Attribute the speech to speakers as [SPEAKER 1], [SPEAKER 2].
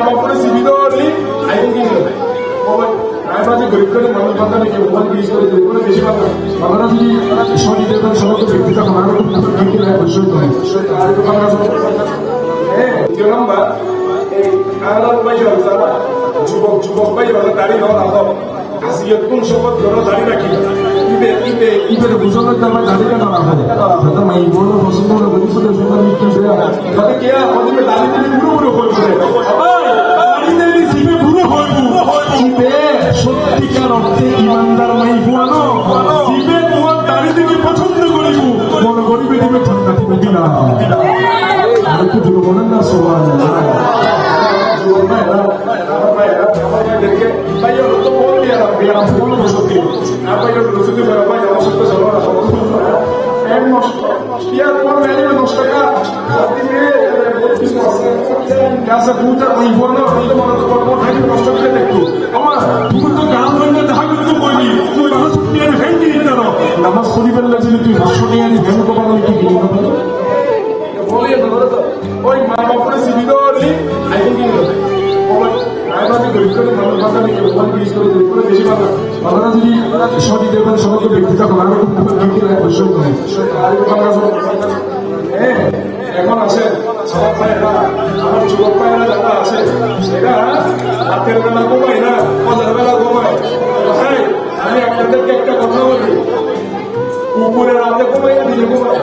[SPEAKER 1] বাপরে জীবিত হলি আইন কি নেবে রায়বাজি গরিব করে মানুষ বান্ধা নাকি মোবাইল বিশ করে গরিব করে বেশি বান্ধা বাংলা যদি শরীরের করে সমস্ত ব্যক্তি তখন আরও কিন্তু বৈষয়িক হয় আর বাংলা হ্যাঁ দ্বিতীয় নাম্বার, এই আলাদা উপায় যাবা যুবক যুবক ভাই ওরা দাড়ি নাও রাখো আসিয়ে কোন শপথ ধরো দাড়ি রাখি ইবে ইবে ইবে বুঝলো তো আমার দাড়িটা না রাখা যায় তো কে, আমাদের দাড়ি দিলে পুরো পুরো করে পছন্দ করিব মনে করিবে দিবে ঠান্ডা দিবে দিনা আর একটু জুড়ে বলেন না সোমান যুবক ভাইরা আমার ভাইরা আমি বলতে পারো কি ওই এখন আছে। সবার না মজার বেলা ঘুমায়। আমি আপনাদেরকে একটা পুকুরে রাতে ঘুমাইয়া দিয়ে ঘুমাই